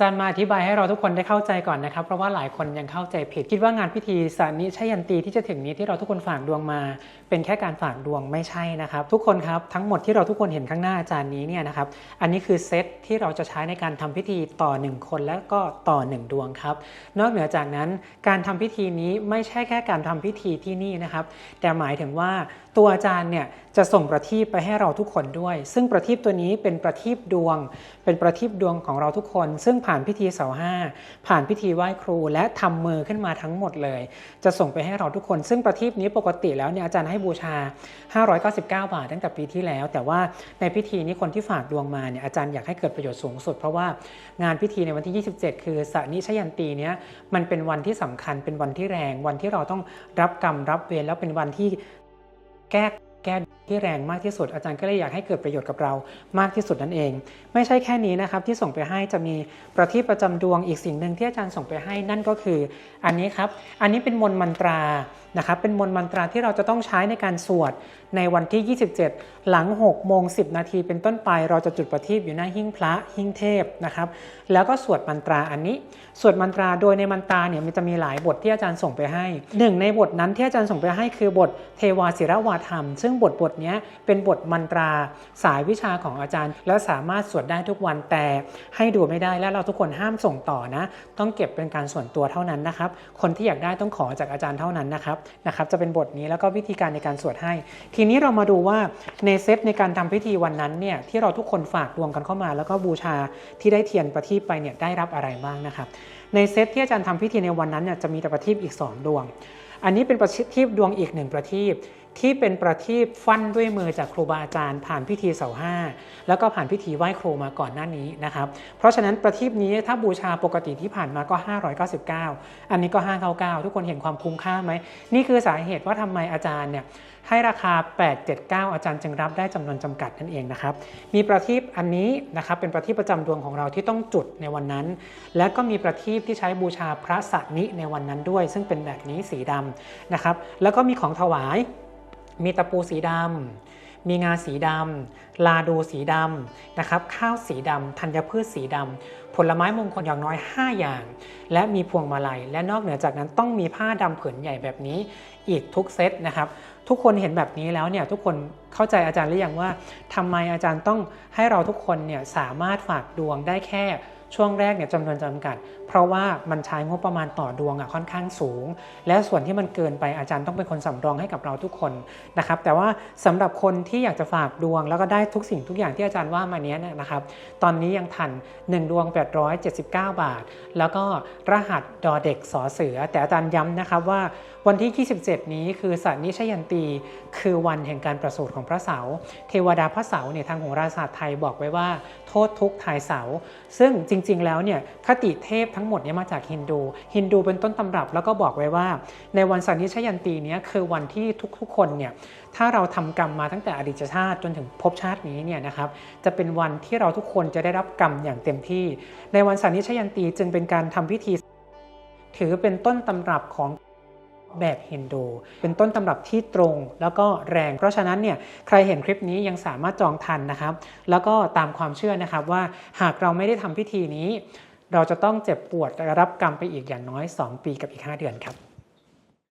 จารย์มาอธิบายให้เราทุกคนได้เข้าใจก่อนนะครับ เพราะว่าหลายคนยังเข้าใจผิด คิดว่างานพิธีสานิชยันตีที่จะถึงนี้ที่เราทุกคนฝากดวงมา เป็นแค่การฝากดวงไม่ใช่นะครับ ทุกคนครับทั้งหมดที่เราทุกคนเห็นข้างหน้าอาจารย์นี้เนี่ยนะครับอันนี้คือเซตที่เราจะใช้ในการทำพิธีต่อ 1 คนและก็ต่อ 1 ดวงครับ นอกเหนือจากนั้นการทำพิธีนี้ไม่ใช่แค่การทำพิธีที่นี่นะครับ แต่หมายถึงว่าตัวอาจารย์เนี่ยจะส่งประทีปไปให้เราทุกคนด้วย ซึ่งประทีปตัวนี้เป็นประทีปดวง เป็นประทีปดวงของเราทุกคน ซึ่งผ่านพิธีเสาห้าผ่านพิธีไหว้ครู และทำมือขึ้นมาทั้งหมดเลย จะส่งไปให้เราทุกคน ซึ่งประทีปนี้ปกติแล้วเนี่ยอาจารย์ให้บูชา 599 บาทตั้งแต่ปีที่แล้ว แต่ว่าในพิธีนี้คนที่ฝากดวงมาเนี่ยอาจารย์อยากให้เกิดประโยชน์สูงสุด เพราะว่างานพิธีในวันที่ 27 คือสนิชยันตีเนี้ยมันเป็นวันที่สำคัญเป็นวันที่แรง วันที่เราต้องรับกรรมรับเวรแล้วเป็นวันที่แก้ แก้ที่แรงมากที่สุดอาจารย์ก็เลยอยากให้เกิดประโยชน์กับเรามากที่สุดนั่นเอง ไม่ใช่แค่นี้นะครับที่ส่งไปให้จะมีประทีปประจำดวงอีกสิ่งหนึ่งที่อาจารย์ส่งไปให้นั่นก็คือ อันนี้ครับ อันนี้เป็นมนต์มันตรา นะครับเป็นมนต์มันตราที่เราจะต้องใช้ในการสวดในวันที่ 27 หลัง6โมง10 นาทีเป็นต้นไป เราจะจุดประทีปอยู่หน้าหิ้งพระหิ้งเทพนะครับแล้วก็สวดมันตราอันนี้ สวดมันตราโดยในมันตราเนี่ยมันจะมีหลายบทที่อาจารย์ส่งไปให้หนึ่งในบทนั้นที่อาจารย์ส่งไปให้คือบทเทวาศิรวาธรรม ซึ่งบทบทนี้เป็นบทมันตราสายวิชาของอาจารย์ แล้วสามารถสวดได้ทุกวันแต่ให้ดูไม่ได้และเราทุกคนห้ามส่งต่อนะ ต้องเก็บเป็นการส่วนตัวเท่านั้นนะครับ คนที่อยากได้ต้องขอจากอาจารย์เท่านั้นนะครับนะครับจะเป็นบทนี้แล้วก็วิธีการในการสวดให้ ทีนี้เรามาดูว่าในเซตในการทำพิธีวันนั้นเนี่ยที่เราทุกคนฝากดวงกันเข้ามา แล้วก็บูชาที่ได้เทียนประทีปไปเนี่ยได้รับอะไรบ้างนะครับในเซตที่อาจารย์ทำพิธีในวันนั้นเนี่ยจะมีแต่ประทีปอีก 2 ดวง อันนี้เป็นประทีปดวงอีกหนึ่งประทีป ที่เป็นประทีปฟันด้วยมือจากครูบาอาจารย์ผ่านพิธีเสาห้าแล้วก็ผ่านพิธีไหว้ครูมาก่อนหน้านี้นะครับ เพราะฉะนั้นประทีปนี้ถ้าบูชาปกติที่ผ่านมาก็ 599 อันนี้ก็ 599 ทุกคนเห็นความคุ้มค่าไหม นี่คือสาเหตุว่าทำไมอาจารย์เนี่ยให้ราคา 879 อาจารย์จึงรับได้จำนวนจำกัดนั่นเองนะครับ มีประทีปอันนี้นะครับเป็นประทีปประจำดวงของเราที่ต้องจุดในวันนั้น และก็มีประทีปที่ใช้บูชาพระสันิในวันนั้นด้วย ซึ่งเป็นแบบนี้สีดำนะครับ แล้วก็มีของถวาย มีตะปูสีดำมีงาสีดำลาดูสีดำนะครับ ข้าวสีดำธัญพืชสีดำผลไม้มงคลอย่างน้อย 5 อย่าง และมีพวงมาลัย และนอกเหนือจากนั้นต้องมีผ้าดำผืนใหญ่แบบนี้อีกทุกเซตนะครับ ทุกคนเห็นแบบนี้แล้วเนี่ยทุกคนเข้าใจอาจารย์หรือยังว่าทำไมอาจารย์ต้องให้เราทุกคนเนี่ยสามารถฝากดวงได้แค่ ช่วงแรกเนี่ยจำนวนจำกัด เพราะว่ามันใช้งบประมาณต่อดวงอะค่อนข้างสูง และส่วนที่มันเกินไปอาจารย์ต้องเป็นคนสำรองให้กับเราทุกคนนะครับแต่ว่าสำหรับคนที่อยากจะฝากดวง แล้วก็ได้ทุกสิ่งทุกอย่างที่อาจารย์ว่ามาเนี้ยนะครับตอนนี้ยังทัน 1 ดวง 879 บาท แล้วก็รหัสดอเด็กสอเสือ แต่อาจารย์ย้ำนะครับว่า วันที่ 27 นี้คือสันนิชยันตี คือวันแห่งการประสูติของพระเสาเทวดาพระเสาเนี่ยทางโหราศาสตร์ไทยบอกไว้ว่า โทษทุกข์ทายเสา ซึ่งจริง ๆ แล้วเนี่ยคติเทพทั้งหมดเนี่ยมาจากฮินดู ฮินดูเป็นต้นตำรับแล้วก็บอกไว้ว่า ในวันสันนิชยันตีนี้คือวันที่ทุกๆคนเนี่ยถ้าเราทำกรรมมาตั้งแต่อดีตชาติจนถึงภพชาตินี้เนี่ยนะครับจะเป็นวันที่เราทุกคนจะได้รับกรรมอย่างเต็มที่ ในวันสันนิชยันตีจึงเป็นการทำพิธี ถือเป็นต้นตำรับของ แบบฮินดู เป็นต้นตำรับที่ตรงแล้วก็แรง เพราะฉะนั้นเนี่ยใครเห็นคลิปนี้ยังสามารถจองทันนะครับ แล้วก็ตามความเชื่อนะครับว่าหากเราไม่ได้ทำพิธีนี้ เราจะต้องเจ็บปวดรับกรรมไปอีกอย่างน้อย 2 ปีกับอีก 5 เดือนครับ